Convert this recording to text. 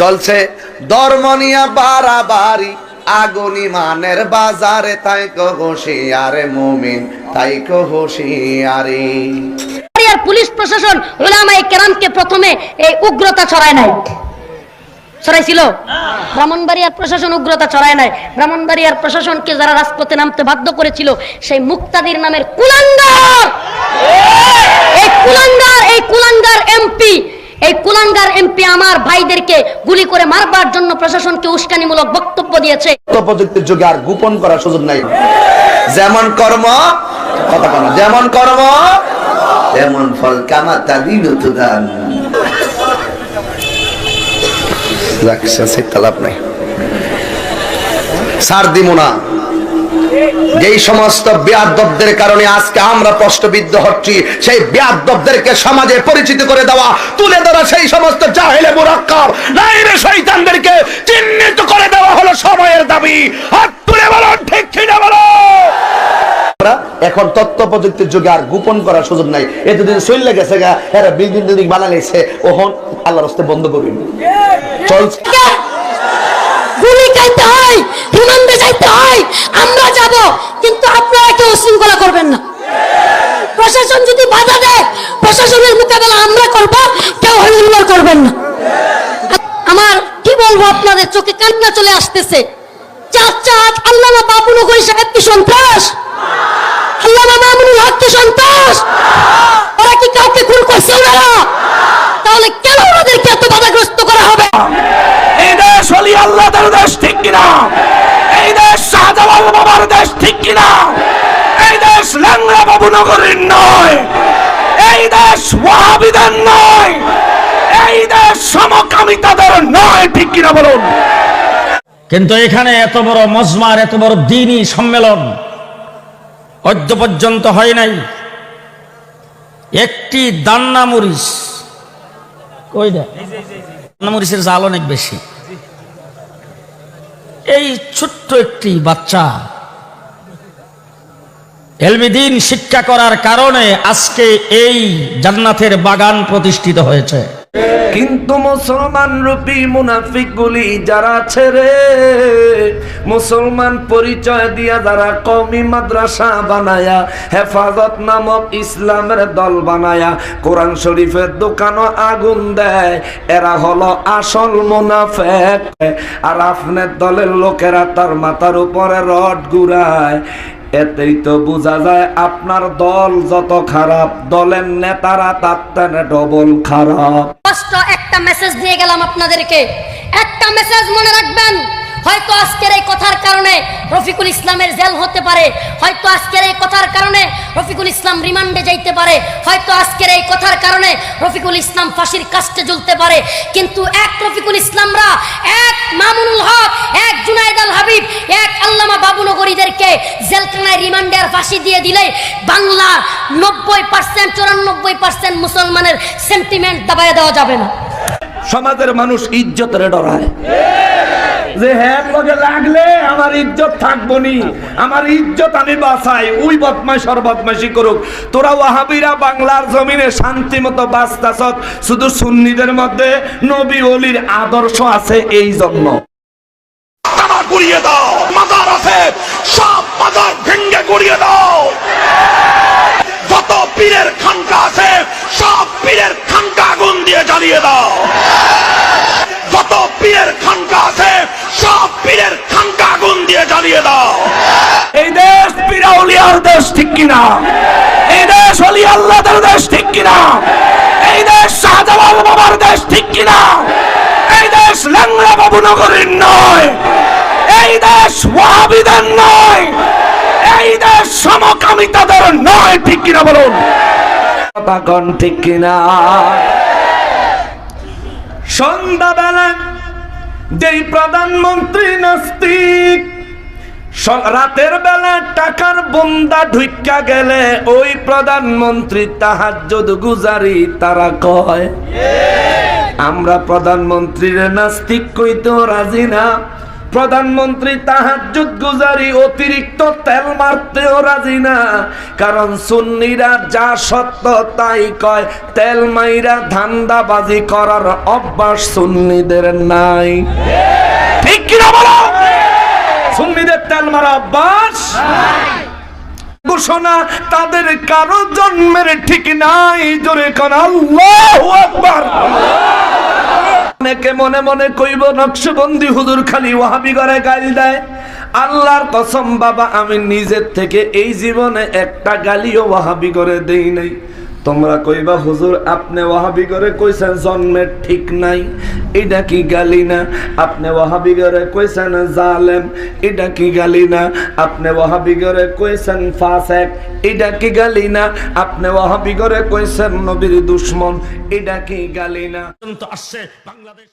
চলছে ধর্ম নিয়ে বাড়াবাড়ি, আগুন ইমানের বাজারে, তাই কো হুঁশিয়ারে মুমিন, তাই কো হুঁশিয়ারি। আর পুলিশ প্রশাসন ওলামাই কেরামকে প্রথমে এই উগ্রতা ছড়ায় নাই। ছড়াইছিল? ব্রাহ্মণবাড়িয়ার প্রশাসন উগ্রতা ছড়ায় নাই। ব্রাহ্মণবাড়িয়ার প্রশাসনকে যারা রাজপথে নামতে বাধ্য করেছিল, সেই মুক্তাদির নামের কুলাঙ্গার! এই কুলাঙ্গার এই কুলাঙ্গার এমপি এই কুলাঙ্গার এমপি আমার ভাইদেরকে গুলি করে মারবার জন্য প্রশাসনকে উস্কানিমূলক বক্তব্য দিয়েছে। প্রযুক্তির যুগে আর গোপন করার সুযোগ নাই। যেমন কর্ম, কথা বলো, যেমন কর্ম, তেমন ফল কামা তাদিন তুদান রাখছে সেটা লাভ নাই। সার দিব না। যেই সমস্ত বেয়াদবদের কারণে আজকে আমরা প্রশ্নবিদ্ধ হচ্ছি, সেই বেয়াদবদেরকে সমাজে পরিচিত করে দেওয়া, তুলে ধরা সেই সমস্ত জাহেলে মুরাক্কাব নাইরে শয়তানদেরকে চিহ্নিত করে দেওয়া হলো সময়ের দাবি। হাত তুলে বলো ঠিক কিনা বলো? এখন তথ্য প্রযুক্তির যুগে আর গোপন করার সুযোগ নাই। এতদিন চলে গেছে গা, এরা বিল্ডিং টিল্ডিং বানাইছে। ওহন, আল্লাহর রাস্তায় বন্ধ করবেন চলছে। গুলি খাইতে হয় রিমান্ডে যাইতে হয় আপনারা কেউ শৃঙ্খলা করবেন না। প্রশাসন যদি বাধা দেয়, প্রশাসনের মোকাবেলা আমরা করব, কেউ হইহুল্লোড় করবেন না। আমার কি বলব আপনাদের, চোখে কান্না চলে আসতেছে। কি সন্ত্রাস? ওরা কি তাহলে কেন করা হবে? এই দেশ ঠিক এই বাবার দেশ, ঠিক কিনা? দেশ ল্যাংরা বাবু নগরীর নয়, এই দেশ ওয়াহাবিদের নয়, এই দেশ সমকামিতাদের নয়, ঠিক কিনা বলুন? কিন্তু এখানে এত বড় মজমার, এত বড় দিনই সম্মেলন অদ্য পর্যন্ত হয় নাই। একটি দান্না মরিচ। কইটা দান্না মরিচের জাল অনেক বেশি। এই ছোট্ট একটি বাচ্চা এলমিদিন শিক্ষা করার কারণে আজকে এই জান্নাতের বাগান প্রতিষ্ঠিত হয়েছে। কিন্তু মুসলমান রূপী মুনাফিক গুলি যারা ছেড়ে মুসলমান পরিচয় দিয়া যারা কমি মাদ্রাসা বানায়া, হেফাজত নামক ইসলামের দল বানায়া, কোরআন শরীফের দোকানও আগুন দেয়, এরা হলো আসল মুনাফেক। আর আপনার দলের লোকেরা তার মাথার উপরে রড ঘুরায় এতেই তো বোঝা যায় আপনার দল যত খারাপ, দলের নেতারা তার ডবল খারাপ। একটা মেসেজ দিয়ে গেলাম আপনাদেরকে। একটা মেসেজ মনে রাখবেন হয়তো আজকের এই কথার কারণে রফিকুল ইসলামের জেল হতে পারে, হয়তো আজকের এই কথার কারণে রফিকুল ইসলাম রিমান্ডে যাইতে পারে, হয়তো আজকের এই কথার কারণে রফিকুল ইসলাম ফাঁসির কাস্টে ঝুলতে পারে। কিন্তু এক রফিকুল ইসলামরা, এক মামুনুল হক, এক জুনাইদ আল হাবিব, এক আল্লামা বাবুনগরীদেরকে জেলখানায় রিমান্ডে আর ফাঁসি দিয়ে দিলে বাংলা নব্বই পার্সেন্ট, চুরানব্বই পার্সেন্ট মুসলমানের সেন্টিমেন্ট দাবায় দেওয়া যাবে না। সমাজের মানুষ ইজ্জতের ডরায়। যে হ্যাঁ লগে লাগলে আমার ইজ্জত থাকব নি আমার ইজ্জত আমি বাঁচাই। ওই বদমাইশ আর করুক। তোরা ওয়াহাবিরা বাংলার জমিনে শান্তি মতো বাঁচতাছ শুধু সুন্নিদের মধ্যে নবী অলির আদর্শ আছে এই জন্য। গুড়িয়ে দাও। মাদার আছে। সব মাদার ভেঙ্গে গুড়িয়ে দাও। যত পীরের খানকা আছে, সব পীরের খানকা আগুন দিয়ে জ্বালিয়ে দাও যত পীরের খানকা আছে সব পীরের খানকা আগুন দিয়ে জ্বালিয়ে দাও এই দেশ পিরাউলিয়ার দেশ ঠিক কিনা? এই দেশ অলি আল্লাহদের দেশ, ঠিক কিনা? এই দেশ শাহজালাল বাবার দেশ, ঠিক কিনা? এই দেশ ল্যাংরা বাবু নগরীর নয়। এই দেশ ওয়াহাবিদের নয়। এই দেশ সমকামিতাদের নয়, ঠিক কিনা বলুন? তখন ঠিক কিনা? সন্ধ্যাবেলা যেই প্রধানমন্ত্রী নাস্তিক রাতের বেলা টাকার বন্দা ঢুইকা গেলে ওই প্রধানমন্ত্রী তাহাজ্জুদ গুজারি তারা কয়, আমরা প্রধানমন্ত্রীর নাস্তিক কইতেও রাজি না? প্রধানমন্ত্রী তাহাজ্জুদ গুজারি অতিরিক্ত তেল মারতেও রাজি না, কারণ সুন্নিরা যা সত্য তাই কয়, তেল মাইরা ধান্দাবাজি করার অভ্যাস সুন্নিদের নাই। ঠিক কিনা মারা অভ্যাস ঘোষণা, তাদের কারও জন্মের ঠিক নাই, জোরে কোন অনেকে মনে মনে কইব, নকশবন্দি হুজুর খালি ওয়াহাবি করে গাল দেয়। আল্লাহর কসম, বাবা, আমি নিজের থেকে এই জীবনে একটা গালিও ওয়াহাবি করে দেই নাই। তোমরা কইবা, হুজুর, আপনি ওয়াহাবি করে কইছেন জন্মের ঠিক নাই। এটা কি গালি না? আপনি ওয়াহাবি করে কইছেন জালেম। এটা কি গালি না? আপনি ওয়াহাবি করে কইছেন ফাসেক। এটা কি গালি না? আপনি ওয়াহাবি করে কইছেন নবীর দুশ্মন। এটা কি গালি না? আসছে বাংলাদেশ।